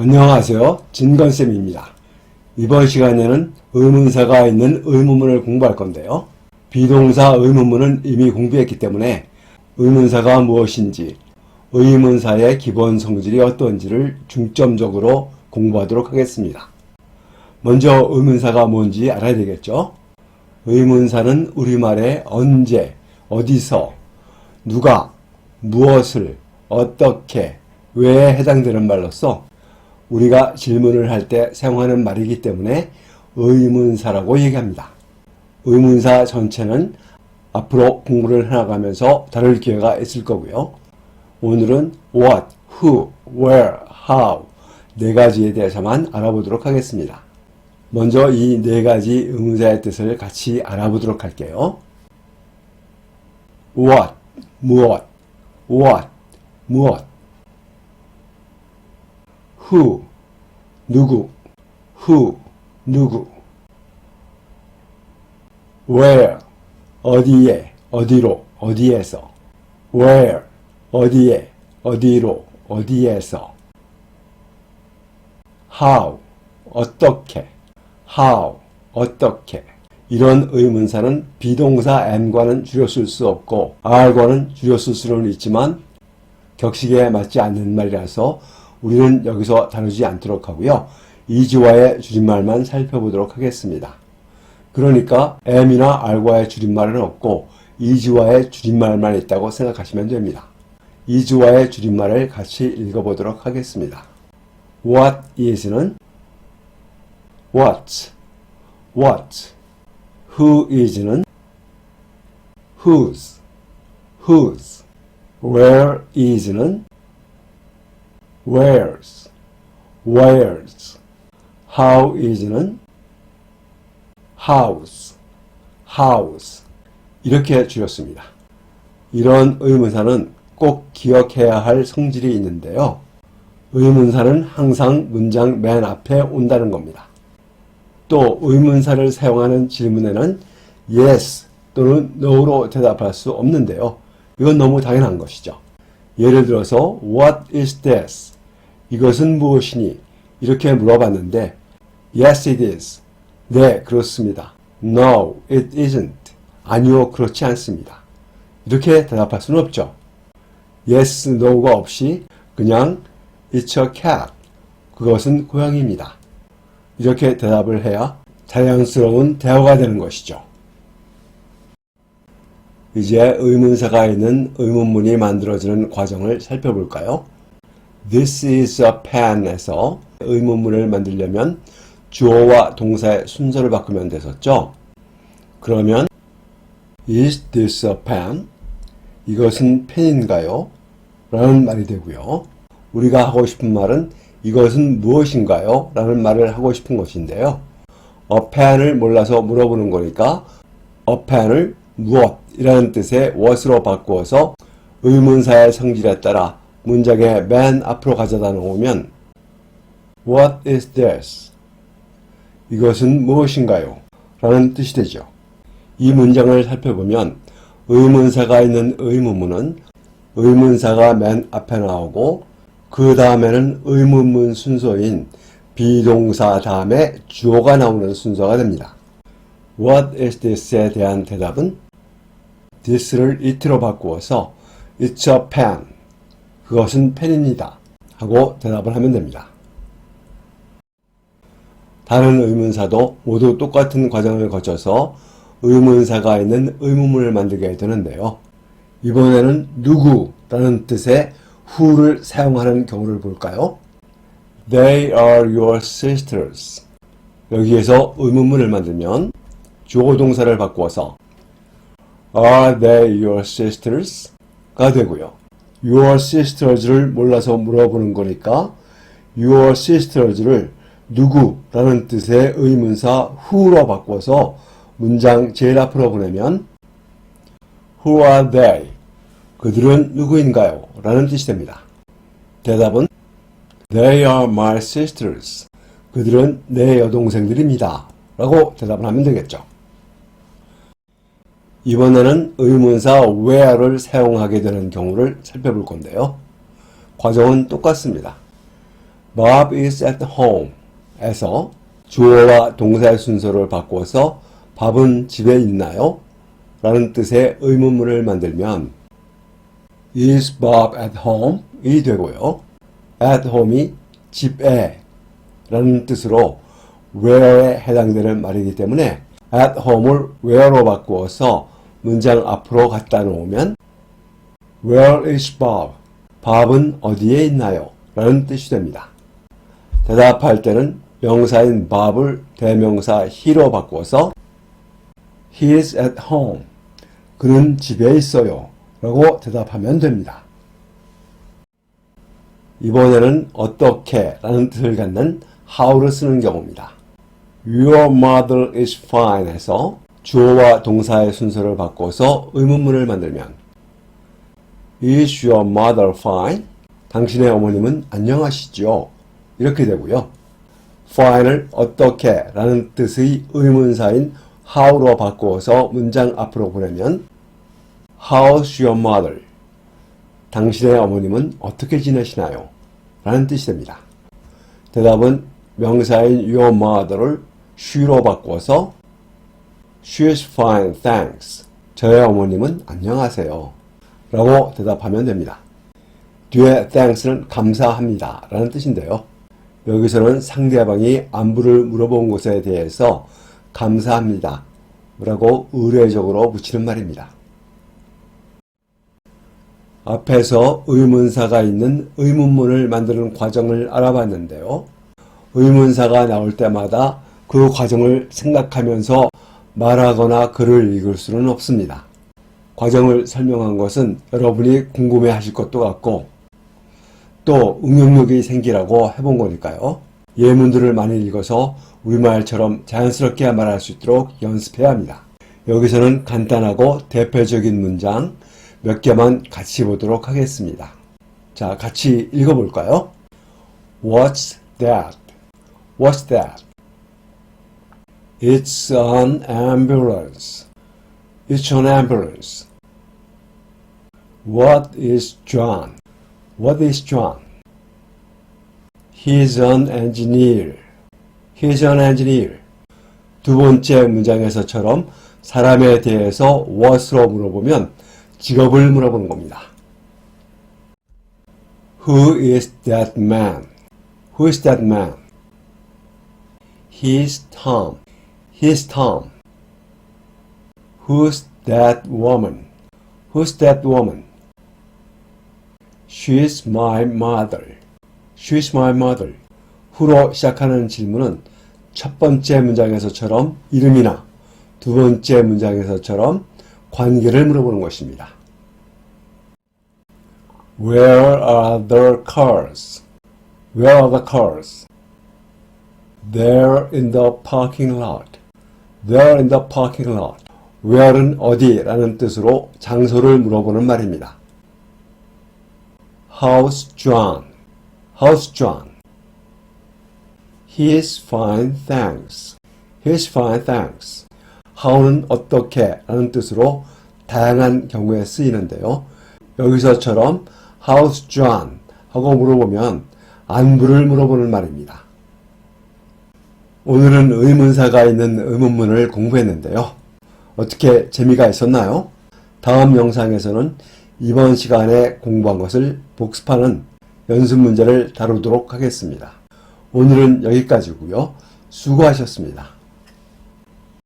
안녕하세요. 진건쌤입니다. 이번 시간에는 의문사가 있는 의문문을 공부할 건데요. 비동사 의문문은 이미 공부했기 때문에 의문사가 무엇인지, 의문사의 기본 성질이 어떤지를 중점적으로 공부하도록 하겠습니다. 먼저 의문사가 뭔지 알아야 되겠죠? 의문사는 우리말에 언제, 어디서, 누가, 무엇을, 어떻게, 왜 해당되는 말로서 우리가 질문을 할 때 사용하는 말이기 때문에 의문사라고 얘기합니다. 의문사 전체는 앞으로 공부를 해나가면서 다룰 기회가 있을 거고요. 오늘은 what, who, where, how 네 가지에 대해서만 알아보도록 하겠습니다. 먼저 이 네 가지 의문사의 뜻을 같이 알아보도록 할게요. what, 무엇, what, 무엇 who, 누구, who, 누구? Where, 어디에, 어디로, 어디에서? Where, 어디에, 어디로, 어디에서? How, 어떻게? How, 어떻게? 이런 의문사는 비동사 am과는 줄여 쓸 수 없고 are과는 줄여 쓸 수는 있지만 격식에 맞지 않는 말이라서 우리는 여기서 다루지 않도록 하고요. 이지와의 줄임말만 살펴보도록 하겠습니다. 그러니까 am이나 are과의 줄임말은 없고 이지와의 줄임말만 있다고 생각하시면 됩니다. 이지와의 줄임말을 같이 읽어보도록 하겠습니다. What is는 what, what. Who is는 whose, whose. Where is는 where's, where's. How is는 house, house. 이렇게 줄였습니다. 이런 의문사는 꼭 기억해야 할 성질이 있는데요. 의문사는 항상 문장 맨 앞에 온다는 겁니다. 또 의문사를 사용하는 질문에는 yes 또는 no로 대답할 수 없는데요. 이건 너무 당연한 것이죠. 예를 들어서 what is this? 이것은 무엇이니? 이렇게 물어봤는데 yes it is. 네, 그렇습니다. no, it isn't. 아니요, 그렇지 않습니다. 이렇게 대답할 수는 없죠. yes, no가 없이 그냥 It's a cat. 그것은 고양이입니다. 이렇게 대답을 해야 자연스러운 대화가 되는 것이죠. 이제 의문사가 있는 의문문이 만들어지는 과정을 살펴볼까요? This is a pen에서 의문문을 만들려면 주어와 동사의 순서를 바꾸면 됐었죠? 그러면 Is this a pen? 이것은 펜인가요? 라는 말이 되고요. 우리가 하고 싶은 말은 이것은 무엇인가요? 라는 말을 하고 싶은 것인데요. a pen을 몰라서 물어보는 거니까 a pen을 무엇이라는 뜻의 what으로 바꾸어서 의문사의 성질에 따라 문장의 맨 앞으로 가져다 놓으면 What is this? 이것은 무엇인가요? 라는 뜻이 되죠. 이 문장을 살펴보면 의문사가 있는 의문문은 의문사가 맨 앞에 나오고 그 다음에는 의문문 순서인 비동사 다음에 주어가 나오는 순서가 됩니다. What is this에 대한 대답은 this를 it로 바꾸어서 It's a pen. 그것은 펜입니다. 하고 대답을 하면 됩니다. 다른 의문사도 모두 똑같은 과정을 거쳐서 의문사가 있는 의문문을 만들게 되는데요. 이번에는 누구라는 뜻의 who를 사용하는 경우를 볼까요? They are your sisters. 여기에서 의문문을 만들면 주어 동사를 바꾸어서 Are they your sisters? 가 되고요. Your sisters를 몰라서 물어보는 거니까 Your sisters를 누구라는 뜻의 의문사 who로 바꿔서 문장 제일 앞으로 보내면 Who are they? 그들은 누구인가요? 라는 뜻이 됩니다. 대답은 They are my sisters. 그들은 내 여동생들입니다. 라고 대답을 하면 되겠죠. 이번에는 의문사 where를 사용하게 되는 경우를 살펴볼 건데요. 과정은 똑같습니다. Bob is at home 에서 주어와 동사의 순서를 바꿔서 밥은 집에 있나요? 라는 뜻의 의문문을 만들면 Is Bob at home? 이 되고요. at home이 집에 라는 뜻으로 where에 해당되는 말이기 때문에 at home을 where로 바꾸어서 문장 앞으로 갖다 놓으면 Where is Bob? 밥은 어디에 있나요? 라는 뜻이 됩니다. 대답할 때는 명사인 Bob을 대명사 he로 바꿔서 He is at home. 그는 집에 있어요. 라고 대답하면 됩니다. 이번에는 어떻게 라는 뜻을 갖는 how를 쓰는 경우입니다. Your mother is fine 해서 주어와 동사의 순서를 바꿔서 의문문을 만들면 Is your mother fine? 당신의 어머님은 안녕하시죠? 이렇게 되고요. fine을 어떻게 라는 뜻의 의문사인 how로 바꾸어서 문장 앞으로 보내면 How's your mother? 당신의 어머님은 어떻게 지내시나요? 라는 뜻이 됩니다. 대답은 명사인 your mother를 she로 바꿔서 She's fine, thanks. 저의 어머님은 안녕하세요. 라고 대답하면 됩니다. 뒤에 thanks는 감사합니다. 라는 뜻인데요. 여기서는 상대방이 안부를 물어본 것에 대해서 감사합니다. 라고 의례적으로 붙이는 말입니다. 앞에서 의문사가 있는 의문문을 만드는 과정을 알아봤는데요. 의문사가 나올 때마다 그 과정을 생각하면서 말하거나 글을 읽을 수는 없습니다. 과정을 설명한 것은 여러분이 궁금해 하실 것도 같고 또 응용력이 생기라고 해본 거니까요. 예문들을 많이 읽어서 우리말처럼 자연스럽게 말할 수 있도록 연습해야 합니다. 여기서는 간단하고 대표적인 문장 몇 개만 같이 보도록 하겠습니다. 자, 같이 읽어볼까요? What's that? What's that? It's an ambulance. It's an ambulance. What is John? What is John? He's an engineer. He's an engineer. 두 번째 문장에서처럼 사람에 대해서 what으로 물어보면 직업을 물어보는 겁니다. Who is that man? Who is that man? He's Tom. He's Tom. Who's that woman? Who's that woman? She's my mother. She's my mother. 후로 시작하는 질문은 첫 번째 문장에서처럼 이름이나 두 번째 문장에서처럼 관계를 물어보는 것입니다. Where are the cars? Where are the cars? They're in the parking lot. They're in the parking lot. Where는 어디라는 뜻으로 장소를 물어보는 말입니다. How's John? How's John? He's fine, thanks. He's fine, thanks. how는 어떻게 라는 뜻으로 다양한 경우에 쓰이는데요. 여기서처럼 how's John? 하고 물어보면 안부를 물어보는 말입니다. 오늘은 의문사가 있는 의문문을 공부했는데요. 어떻게 재미가 있었나요? 다음 영상에서는 이번 시간에 공부한 것을 복습하는 연습 문제를 다루도록 하겠습니다. 오늘은 여기까지고요. 수고하셨습니다.